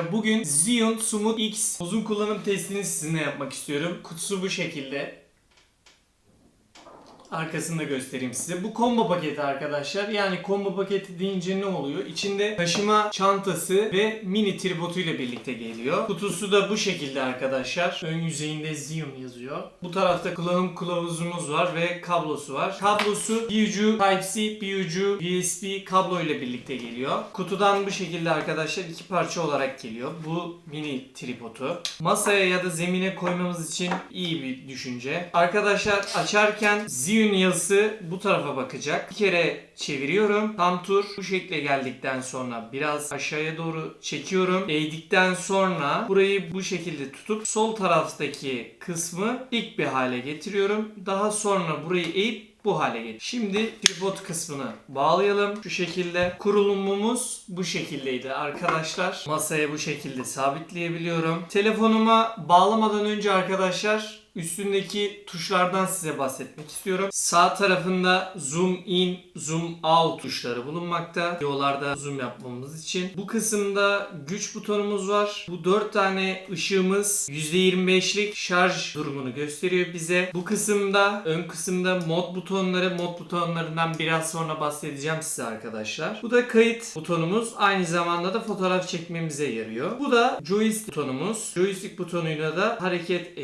arkadaşlar. Bugün Xeon Sumut X uzun kullanım testini sizinle yapmak istiyorum. Kutusu bu şekilde. Arkasını da göstereyim size. Bu combo paketi arkadaşlar. Yani combo paketi deyince ne oluyor? İçinde taşıma çantası ve mini tripoduyla birlikte geliyor. Kutusu da bu şekilde arkadaşlar. Ön yüzeyinde Xeon yazıyor. Bu tarafta kullanım kılavuzumuz var ve kablosu var. Kablosu bir ucu Type-C, bir ucu USB kablo ile birlikte geliyor. Kutudan bu şekilde arkadaşlar iki parça olarak geliyor. Bu mini tripodu. Masaya ya da zemine koymamız için iyi bir düşünce. Arkadaşlar açarken Xeon yazısı bu tarafa bakacak. Bir kere çeviriyorum. Tam tur bu şekle geldikten sonra biraz aşağıya doğru çekiyorum. Eğdikten sonra burayı bu şekilde tutup sol taraftaki kısmı dik bir hale getiriyorum. Daha sonra burayı eğip bu hale getir. Şimdi tripod kısmını bağlayalım. Şu şekilde kurulumumuz bu şekildeydi arkadaşlar. Masaya bu şekilde sabitleyebiliyorum. Telefonuma bağlamadan önce arkadaşlar üstündeki tuşlardan size bahsetmek istiyorum. Sağ tarafında zoom in, zoom out tuşları bulunmakta. Videolarda zoom yapmamız için. Bu kısımda güç butonumuz var. Bu 4 tane ışığımız %25'lik şarj durumunu gösteriyor bize. Bu kısımda ön kısımda mod butonları, mod butonlarından biraz sonra bahsedeceğim size arkadaşlar. Bu da kayıt butonumuz. Aynı zamanda da fotoğraf çekmemize yarıyor. Bu da joystick butonumuz. Joystick butonuyla da hareket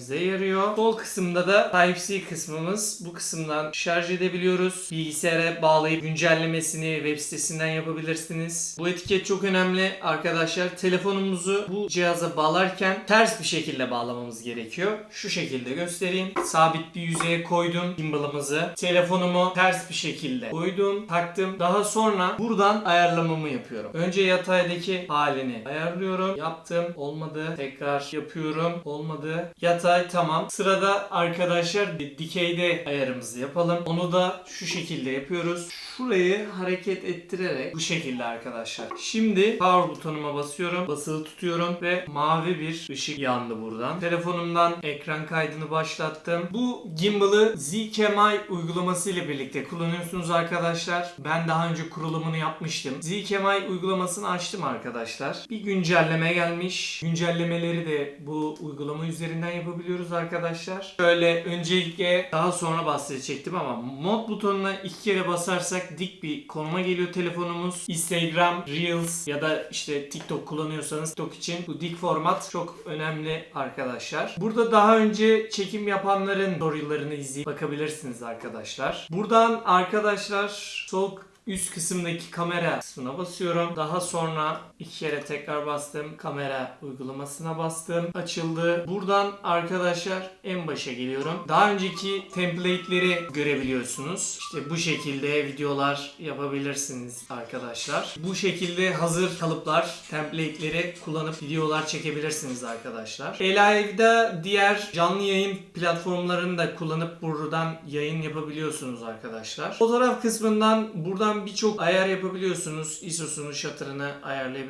ettirebilmemize yarıyor. Sol kısımda da Type-C kısmımız. Bu kısımdan şarj edebiliyoruz. Bilgisayara bağlayıp güncellemesini web sitesinden yapabilirsiniz. Bu etiket çok önemli arkadaşlar. Telefonumuzu bu cihaza bağlarken ters bir şekilde bağlamamız gerekiyor. Şu şekilde göstereyim. Sabit bir yüzeye koydum gimbalımızı. Telefonumu ters bir şekilde koydum, taktım. Daha sonra buradan ayarlamamı yapıyorum. Önce yataydaki halini ayarlıyorum. Yaptım. Olmadı. Tekrar yapıyorum. Olmadı. Yatay tamam. Sırada arkadaşlar di- dikeyde ayarımızı yapalım. Onu da şu şekilde yapıyoruz. Şurayı hareket ettirerek bu şekilde arkadaşlar. Şimdi power butonuma basıyorum. Basılı tutuyorum ve mavi bir ışık yandı buradan. Telefonumdan ekran kaydını başlattım. Bu gimbal'ı ZKMI uygulaması ile birlikte kullanıyorsunuz arkadaşlar. Ben daha önce kurulumunu yapmıştım. ZKMI uygulamasını açtım arkadaşlar. Bir güncelleme gelmiş. Güncellemeleri de bu uygulama üzerinden yapabiliyoruz arkadaşlar. Şöyle öncelikle daha sonra bahsedecektim ama mod butonuna iki kere basarsak dik bir konuma geliyor telefonumuz. Instagram, Reels ya da işte TikTok kullanıyorsanız TikTok için bu dik format çok önemli arkadaşlar. Burada daha önce çekim yapanların storylarını izleyip bakabilirsiniz arkadaşlar. Buradan arkadaşlar sol üst kısımdaki kamera kısmına basıyorum. Daha sonra iki kere tekrar bastım. Kamera uygulamasına bastım. Açıldı. Buradan arkadaşlar en başa geliyorum. Daha önceki template'leri görebiliyorsunuz. İşte bu şekilde videolar yapabilirsiniz arkadaşlar. Bu şekilde hazır kalıplar, template'leri kullanıp videolar çekebilirsiniz arkadaşlar. Elive'da diğer canlı yayın platformlarını da kullanıp buradan yayın yapabiliyorsunuz arkadaşlar. Fotoğraf kısmından buradan birçok ayar yapabiliyorsunuz. ISO'sunu, shutter'ını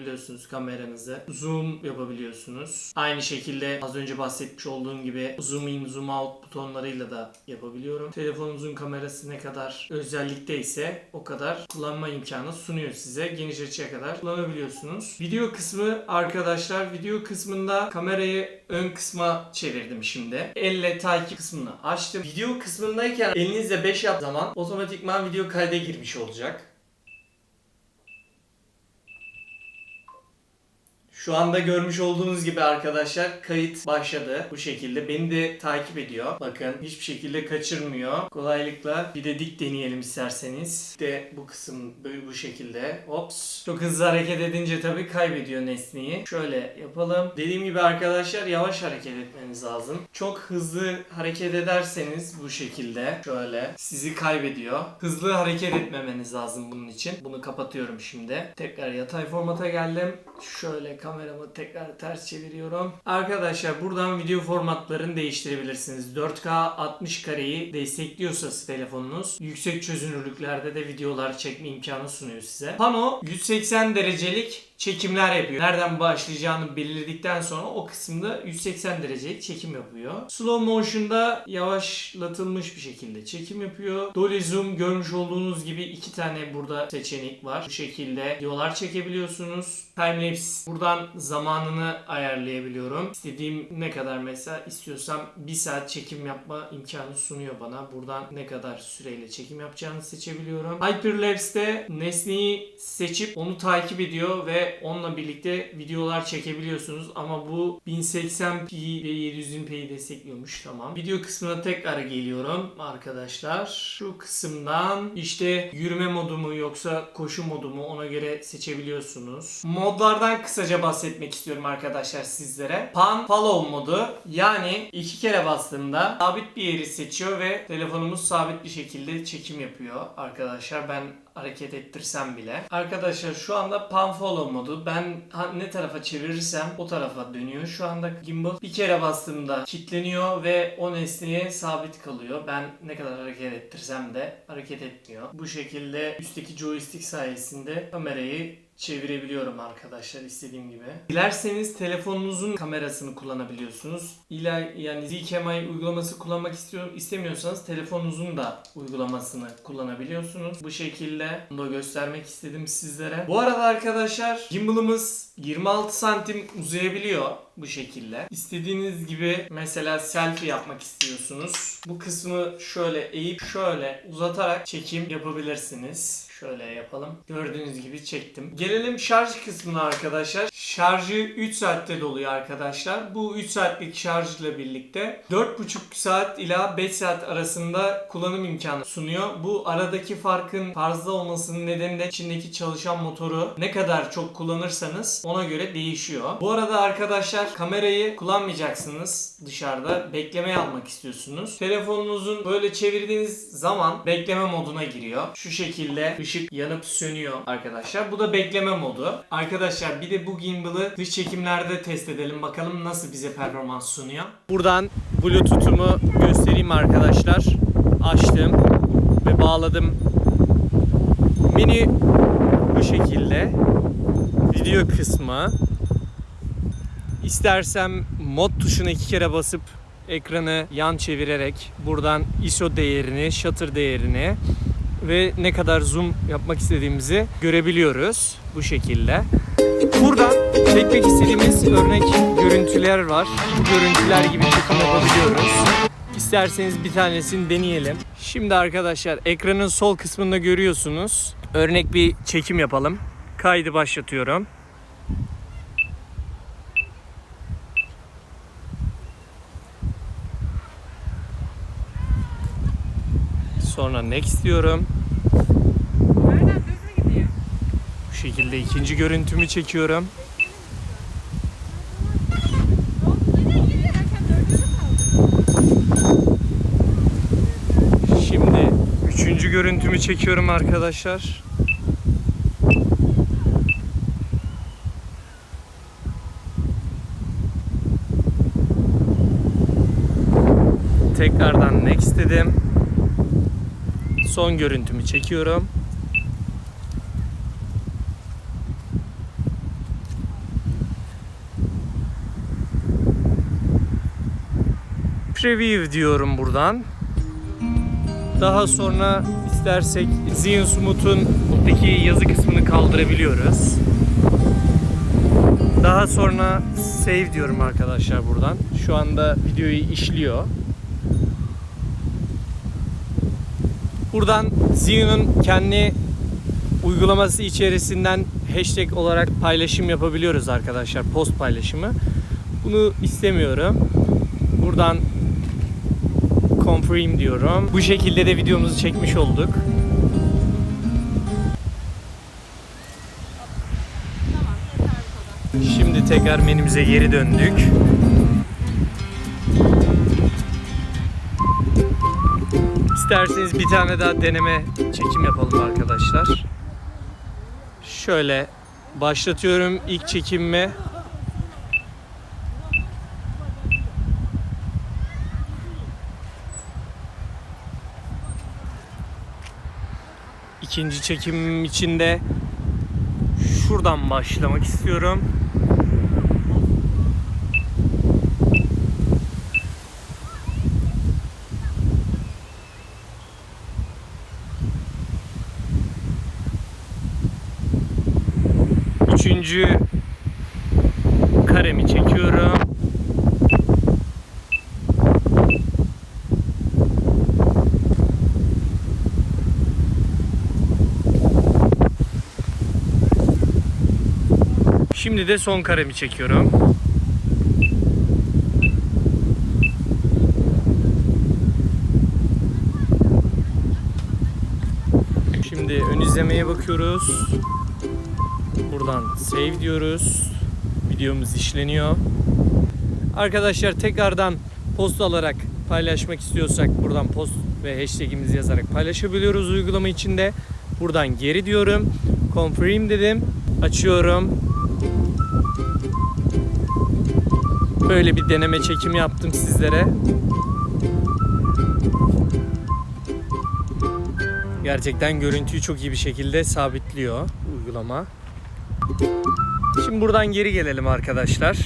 ayarlayabiliyorsunuz kameranızı. Zoom yapabiliyorsunuz. Aynı şekilde az önce bahsetmiş olduğum gibi zoom in, zoom out butonlarıyla da yapabiliyorum. Telefonunuzun kamerası ne kadar özellikte ise o kadar kullanma imkanı sunuyor size. Geniş açıya kadar kullanabiliyorsunuz. Video kısmı arkadaşlar video kısmında kamerayı ön kısma çevirdim şimdi. Elle takip kısmını açtım. Video kısmındayken elinizle 5 yap zaman otomatikman video kayda girmiş olacak. Şu anda görmüş olduğunuz gibi arkadaşlar kayıt başladı bu şekilde. Beni de takip ediyor. Bakın hiçbir şekilde kaçırmıyor. Kolaylıkla bir de dik deneyelim isterseniz. De bu kısım böyle bu şekilde. Ops. Çok hızlı hareket edince tabii kaybediyor nesneyi. Şöyle yapalım. Dediğim gibi arkadaşlar yavaş hareket etmeniz lazım. Çok hızlı hareket ederseniz bu şekilde şöyle sizi kaybediyor. Hızlı hareket etmemeniz lazım bunun için. Bunu kapatıyorum şimdi. Tekrar yatay formata geldim. Şöyle kameramı tekrar ters çeviriyorum. Arkadaşlar buradan video formatlarını değiştirebilirsiniz. 4K 60 kareyi destekliyorsa telefonunuz yüksek çözünürlüklerde de videolar çekme imkanı sunuyor size. Pano 180 derecelik çekimler yapıyor. Nereden başlayacağını belirledikten sonra o kısımda 180 derecelik çekim yapıyor. Slow motion'da yavaşlatılmış bir şekilde çekim yapıyor. Dolly zoom görmüş olduğunuz gibi iki tane burada seçenek var. Bu şekilde videolar çekebiliyorsunuz. Timelapse buradan zamanını ayarlayabiliyorum. İstediğim ne kadar mesela istiyorsam bir saat çekim yapma imkanı sunuyor bana. Buradan ne kadar süreyle çekim yapacağını seçebiliyorum. Hyperlapse'de nesneyi seçip onu takip ediyor ve onunla birlikte videolar çekebiliyorsunuz. Ama bu 1080p ve 720p'yi destekliyormuş. Tamam. Video kısmına tekrar geliyorum arkadaşlar. Şu kısımdan işte yürüme modu mu yoksa koşu modu mu ona göre seçebiliyorsunuz. Modlardan kısaca bahsetmek istiyorum arkadaşlar sizlere. Pan follow modu yani iki kere bastığımda sabit bir yeri seçiyor ve telefonumuz sabit bir şekilde çekim yapıyor arkadaşlar. Ben hareket ettirsem bile. Arkadaşlar şu anda pan follow modu. Ben ne tarafa çevirirsem o tarafa dönüyor. Şu anda gimbal bir kere bastığımda kilitleniyor ve o nesneye sabit kalıyor. Ben ne kadar hareket ettirsem de hareket etmiyor. Bu şekilde üstteki joystick sayesinde kamerayı çevirebiliyorum arkadaşlar istediğim gibi. Dilerseniz telefonunuzun kamerasını kullanabiliyorsunuz. İla yani ZKMI uygulaması kullanmak istiyor istemiyorsanız telefonunuzun da uygulamasını kullanabiliyorsunuz. Bu şekilde bunu da göstermek istedim sizlere. Bu arada arkadaşlar gimbal'ımız 26 santim uzayabiliyor bu şekilde. İstediğiniz gibi mesela selfie yapmak istiyorsunuz. Bu kısmı şöyle eğip şöyle uzatarak çekim yapabilirsiniz. Şöyle yapalım. Gördüğünüz gibi çektim. Gelelim şarj kısmına arkadaşlar. Şarjı 3 saatte doluyor arkadaşlar. Bu 3 saatlik şarjla birlikte 4,5 saat ila 5 saat arasında kullanım imkanı sunuyor. Bu aradaki farkın fazla olmasının nedeni de içindeki çalışan motoru ne kadar çok kullanırsanız ona göre değişiyor. Bu arada arkadaşlar kamerayı kullanmayacaksınız dışarıda. Beklemeye almak istiyorsunuz. Telefonunuzun böyle çevirdiğiniz zaman bekleme moduna giriyor. Şu şekilde ışık yanıp sönüyor arkadaşlar. Bu da bekleme modu. Arkadaşlar bir de bu gimbal'ı dış çekimlerde test edelim. Bakalım nasıl bize performans sunuyor. Buradan Bluetooth'umu göstereyim arkadaşlar. Açtım ve bağladım. Mini bu şekilde video kısmı İstersem mod tuşuna iki kere basıp ekranı yan çevirerek buradan ISO değerini, shutter değerini ve ne kadar zoom yapmak istediğimizi görebiliyoruz bu şekilde. Buradan çekmek istediğimiz örnek görüntüler var. Bu görüntüler gibi çekim yapabiliyoruz. İsterseniz bir tanesini deneyelim. Şimdi arkadaşlar ekranın sol kısmında görüyorsunuz. Örnek bir çekim yapalım. Kaydı başlatıyorum. Sonra next diyorum. Nereden düz mü gidiyor? Bu şekilde ikinci görüntümü çekiyorum. Şimdi üçüncü görüntümü çekiyorum arkadaşlar. Tekrardan next dedim. Son görüntümü çekiyorum. Preview diyorum buradan. Daha sonra istersek Zion Smooth'un buradaki yazı kısmını kaldırabiliyoruz. Daha sonra save diyorum arkadaşlar buradan. Şu anda videoyu işliyor. Buradan Zion'un kendi uygulaması içerisinden hashtag olarak paylaşım yapabiliyoruz arkadaşlar. Post paylaşımı. Bunu istemiyorum. Buradan confirm diyorum. Bu şekilde de videomuzu çekmiş olduk. Şimdi tekrar menümüze geri döndük. İsterseniz bir tane daha deneme çekim yapalım arkadaşlar. Şöyle başlatıyorum ilk çekimimi. İkinci çekimim içinde şurada şuradan başlamak istiyorum. Üçüncü karemi çekiyorum. Şimdi de son karemi çekiyorum. Şimdi ön izlemeye bakıyoruz. Buradan save diyoruz. Videomuz işleniyor. Arkadaşlar tekrardan post alarak paylaşmak istiyorsak buradan post ve hashtagimizi yazarak paylaşabiliyoruz uygulama içinde. Buradan geri diyorum. Confirm dedim. Açıyorum. Böyle bir deneme çekimi yaptım sizlere. Gerçekten görüntüyü çok iyi bir şekilde sabitliyor uygulama. Şimdi buradan geri gelelim arkadaşlar.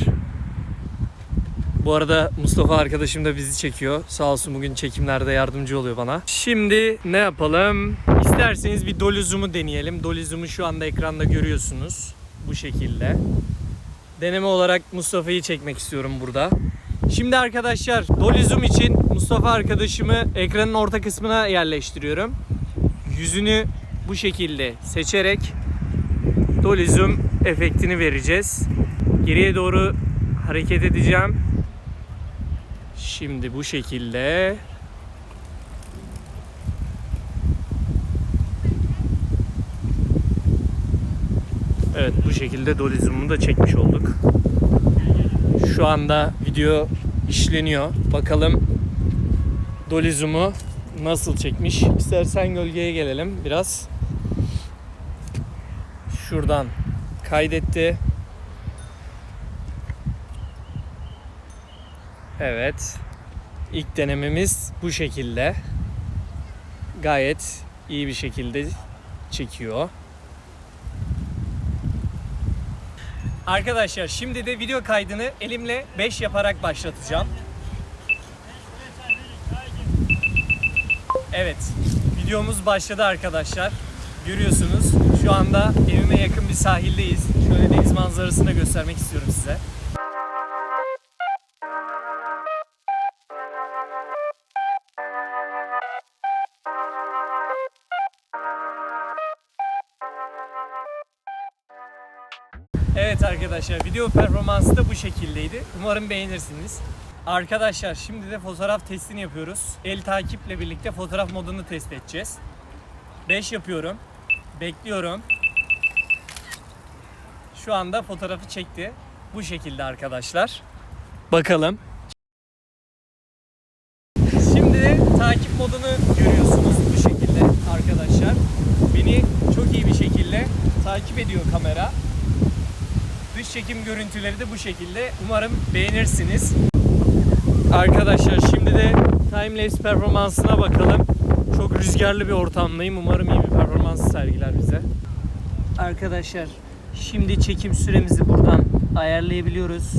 Bu arada Mustafa arkadaşım da bizi çekiyor. Sağ olsun bugün çekimlerde yardımcı oluyor bana. Şimdi ne yapalım? İsterseniz bir Dolly Zoom'u deneyelim. Dolly Zoom'u şu anda ekranda görüyorsunuz. Bu şekilde. Deneme olarak Mustafa'yı çekmek istiyorum burada. Şimdi arkadaşlar Dolly Zoom için Mustafa arkadaşımı ekranın orta kısmına yerleştiriyorum. Yüzünü bu şekilde seçerek Dolly Zoom efektini vereceğiz. Geriye doğru hareket edeceğim. Şimdi bu şekilde Evet bu şekilde Dolly Zoom'u da çekmiş olduk. Şu anda video işleniyor. Bakalım Dolly Zoom'u nasıl çekmiş. İstersen gölgeye gelelim biraz. Şuradan kaydetti. Evet. İlk denememiz bu şekilde. Gayet iyi bir şekilde çekiyor. Arkadaşlar şimdi de video kaydını elimle 5 yaparak başlatacağım. Evet, videomuz başladı arkadaşlar. Görüyorsunuz şu anda evime yakın bir sahildeyiz. Şöyle deniz manzarasını da göstermek istiyorum size. Evet arkadaşlar video performansı da bu şekildeydi. Umarım beğenirsiniz. Arkadaşlar şimdi de fotoğraf testini yapıyoruz. El takiple birlikte fotoğraf modunu test edeceğiz. 5 yapıyorum. Bekliyorum. Şu anda fotoğrafı çekti. Bu şekilde arkadaşlar. Bakalım. Şimdi takip modunu görüyorsunuz bu şekilde arkadaşlar. Beni çok iyi bir şekilde takip ediyor kamera. Dış çekim görüntüleri de bu şekilde. Umarım beğenirsiniz. Arkadaşlar şimdi de timelapse performansına bakalım. Çok rüzgarlı bir ortamdayım. Umarım iyi bir performans sergiler bize. Arkadaşlar şimdi çekim süremizi buradan ayarlayabiliyoruz.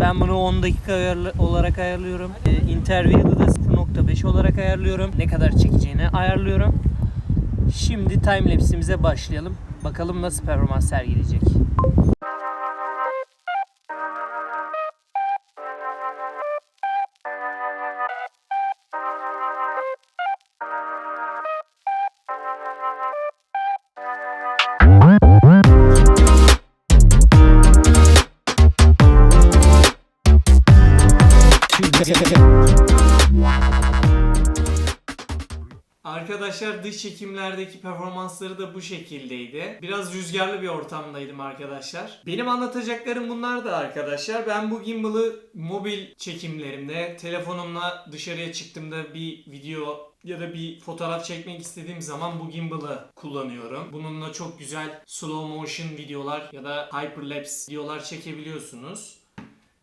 Ben bunu 10 dakika ayarlı- olarak ayarlıyorum. Ee, interview'da da 0.5 olarak ayarlıyorum. Ne kadar çekeceğini ayarlıyorum. Şimdi timelapse'imize başlayalım. Bakalım nasıl performans sergileyecek. Çekimlerdeki performansları da bu şekildeydi. Biraz rüzgarlı bir ortamdaydım arkadaşlar. Benim anlatacaklarım bunlar da arkadaşlar. Ben bu gimbal'ı mobil çekimlerimde, telefonumla dışarıya çıktığımda bir video ya da bir fotoğraf çekmek istediğim zaman bu gimbal'ı kullanıyorum. Bununla çok güzel slow motion videolar ya da hyperlapse videolar çekebiliyorsunuz.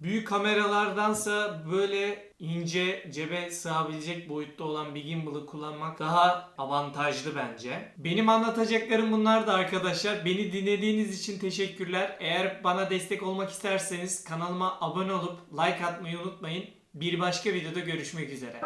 Büyük kameralardansa böyle ince cebe sığabilecek boyutta olan bir gimbal'ı kullanmak daha avantajlı bence. Benim anlatacaklarım bunlar da arkadaşlar. Beni dinlediğiniz için teşekkürler. Eğer bana destek olmak isterseniz kanalıma abone olup like atmayı unutmayın. Bir başka videoda görüşmek üzere.